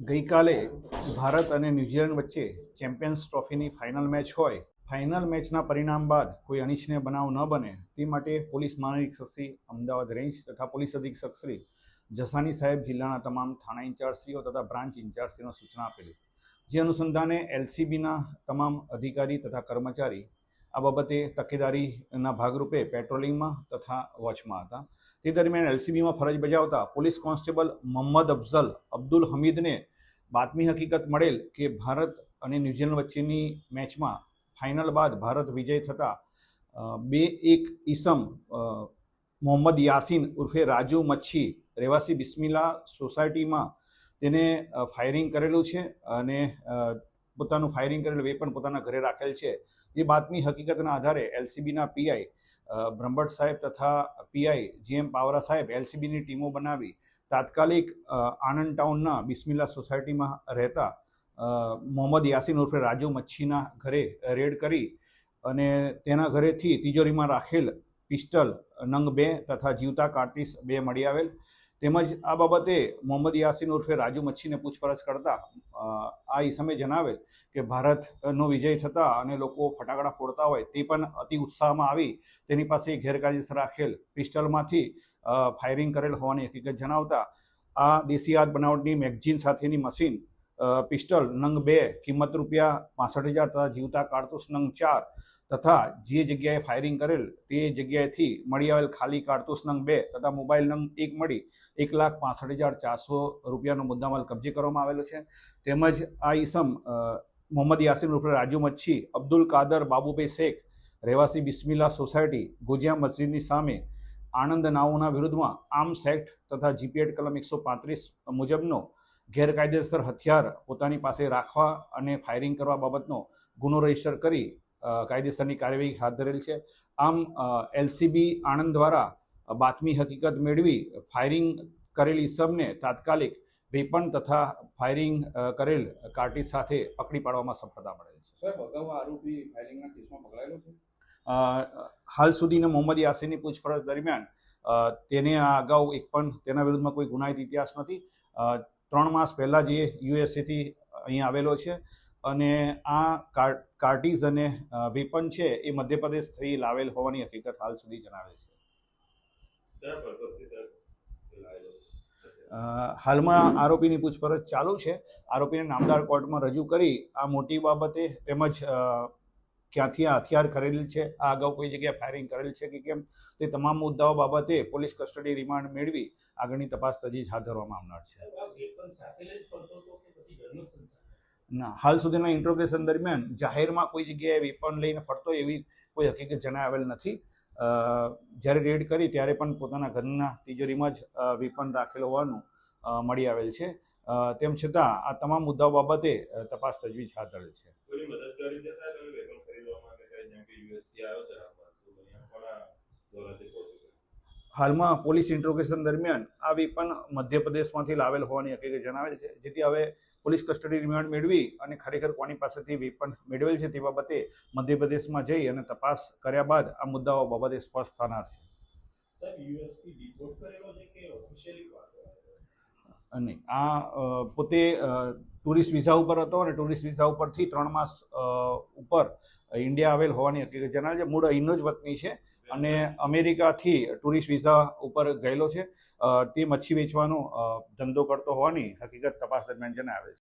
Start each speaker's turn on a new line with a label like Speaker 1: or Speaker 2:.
Speaker 1: ગઈકાલે ભારત અને ન્યૂઝીલેન્ડ વચ્ચે ચેમ્પિયન્સ ટ્રોફીની ફાઇનલ મેચ હોય, ફાઇનલ મેચના પરિણામ બાદ કોઈ અનિચ્છનીય બનાવ ન બને, તે માટે પોલીસ મહાનિરીક્ષક શ્રી અમદાવાદ રેન્જ તથા પોલીસ અધિક્ષક શ્રી જસાની સાહેબ જિલ્લાના તમામ થાણા ઇન્ચાર્જશ્રીઓ તથા બ્રાન્ચ ઇન્ચાર્જશ્રીઓને સૂચના આપેલી. જે અનુસંધાને એલસીબીના તમામ અધિકારી તથા કર્મચારી આ બાબતે તકેદારીના ભાગરૂપે પેટ્રોલિંગમાં તથા વોચમાં હતા. તે દરમિયાન એલસીબીમાં ફરજ બજાવતા પોલીસ કોન્સ્ટેબલ મોહમ્મદ અફઝલ અબ્દુલ હમીદને બાતમી હકીકત મળેલ કે ભારત અને ન્યૂઝીલેન્ડ વચ્ચેની મેચમાં ફાઇનલ બાદ ભારત વિજય થતાં બે એક ઈસમ મોહમ્મદ યાસીન ઉર્ફે રાજુ મચ્છી રહેવાસી બિસ્મિલા સોસાયટીમાં તેને ફાયરિંગ કરેલું છે અને પોતાનું ફાયરિંગ કરેલ વેપન પોતાના ઘરે રાખેલ છે. જે બાતમી હકીકતના આધારે એલસીબીના પીઆઈ બ્રહ્મભટ્ટ સાહેબ તથા પીઆઈ જીએમ પાવરા સાહેબ એલસીબીની ટીમો બનાવી તાત્કાલિક આણંદ ટાઉનના બિસ્મિલ્લા સોસાયટીમાં રહેતા મોહમ્મદ યાસીન ઉર્ફે રાજુ મચ્છીના ઘરે રેડ કરી અને તેના ઘરેથી તિજોરીમાં રાખેલ પિસ્ટલ નંગ બે તથા જીવતા કારતીસ બે મળી આવેલ. તેમજ આ બાબતે મોહમ્મદ યાસીન ઉર્ફે રાજુ મચ્છીને પૂછપરછ કરતા આ ઈસમે જણાવેલ કે ભારતનો વિજય થતા અને લોકો ફટાકડા ફોડતા હોય તે પણ અતિ ઉત્સાહમાં આવી તેની પાસે ગેરકાયદેસર રાખેલ પિસ્ટલમાંથી ફાયરિંગ કરેલ હોવાની હકીકત જણાવતા, આ દેશી હાથ બનાવટની મેગઝીન સાથેની મશીન પિસ્ટલ નંગ બે, કિંમત રૂપિયા પાસઠ હજાર તથા જીવતા કારતૂસ નંગ ચાર તથા જે જગ્યાએ ફાયરિંગ કરેલ તે જગ્યાએથી મળી આવેલ ખાલી કારતૂસ નંગ બે તથા મોબાઈલ નંગ એક મળી એક લાખ પાસઠ હજાર ચારસો રૂપિયાનો મુદ્દામાલ કબજે કરવામાં આવેલો છે. તેમજ આ ઈસમ મોહમ્મદ યાસીન રૂપે રાજુ મચ્છી, અબ્દુલ કાદર, બાબુભાઈ શેખ, રહેવાસી બિસ્મિલ્લા સોસાયટી, ગોજિયા મસ્જિદની સામે આણંદ નાઓના વિરુદ્ધમાં આર્મ્સ એક્ટ તથા જીપીએડ કલમ એકસો પાંત્રીસ મુજબનો ગેરકાયદેસર હથિયાર પોતાની પાસે રાખવા અને ફાયરિંગ કરવા બાબતનો ગુનો રજિસ્ટર કરી કાયદેસરની કાર્યવાહી હાથ ધરેલ છે. આમ એલસીબી આણંદ દ્વારા બાતમી હકીકત મેળવી ફાયરિંગ કરેલી સબને તાત્કાલિક વેપન તથા ફાયરિંગ કરેલ કાર્ટી સાથે પકડી પાડવામાં સફળતા મળેલ છે.
Speaker 2: સાહેબ અગાઉ આરોપી ફાયરિંગના કેસમાં પકડાયેલો છે?
Speaker 1: હાલ સુધીના મોહમ્મદ યાસીનની પૂછપરછ દરમિયાન તેને આ અગાઉ એક પણ તેના વિરુદ્ધમાં કોઈ ગુનાહિત ઇતિહાસ નથી. ત્રણ માસ પહેલાં જે યુએસએથી અહીંયા આવેલો છે અને આ કાર કાર્ટીઝ અને વેપન છે એ મધ્યપ્રદેશથી લાવેલ હોવાની હકીકત હાલ સુધી જણાવે છે. હાલમાં આરોપીની પૂછપરછ ચાલુ છે. આરોપીને નામદાર કોર્ટમાં રજૂ કરી આ મોટી બાબતે તેમજ ક્યાંથી આ હથિયાર ખરીદેલ છે આ અગાઉ કોઈ જગ્યાએ ફાયરિંગ કરેલ છે કે કેમ તે તમામ મુદ્દાઓ બાબતે પોલીસ કસ્ટડી રિમાન્ડ મેળવી આગળની તપાસ તજવીજ હાથ ધરવામાં આવનાર છે. ના હાલ સુધીના ઇન્ટ્રોગેશન દરમિયાન જાહેરમાં કોઈ જગ્યાએ વેપન લઈને ફરતો એવી કોઈ હકીકત જણાવેલ નથી. જ્યારે રેડ કરી ત્યારે પણ પોતાના ઘરના તિજોરીમાં જ વેપન રાખેલ હોવાનું મળી આવેલ છે. તેમ છતાં આ તમામ મુદ્દાઓ બાબતે તપાસ તજવીજ હાથ ધરેલ છે?
Speaker 3: હાલમાં
Speaker 1: પોલીસ ઇન્ટ્રોગેશન દરમિયાન આ વેપન મધ્યપ્રદેશમાંથી લાવેલ હોવાની હકીકત જણાવેલ છે. જેથી હવે પોલીસ કસ્ટડી રિમાન્ડ મેળવી અને ખરેખર કોની પાસેથી વેપન મેળવેલ છે તે બાબતે મધ્યપ્રદેશમાં જઈ અને તપાસ કર્યા બાદ આ મુદ્દાઓ બાબતે સ્પષ્ટ થનાર છે. અને આ પોતે ટુરિસ્ટ વિઝા ઉપર હતો અને ટુરિસ્ટ વિઝા ઉપરથી ત્રણ માસ ઉપર ઇન્ડિયા આવેલ હોવાની હકીકત જણાવે છે. મૂળ અહીંનો જ વતની છે. અને અમેરિકાથી ટુરિસ્ટ વિઝા ઉપર ગયેલો છે. તે મચ્છી વેચવાનો ધંધો કરતો હોવાની હકીકત તપાસ દરમિયાન જણાવે છે.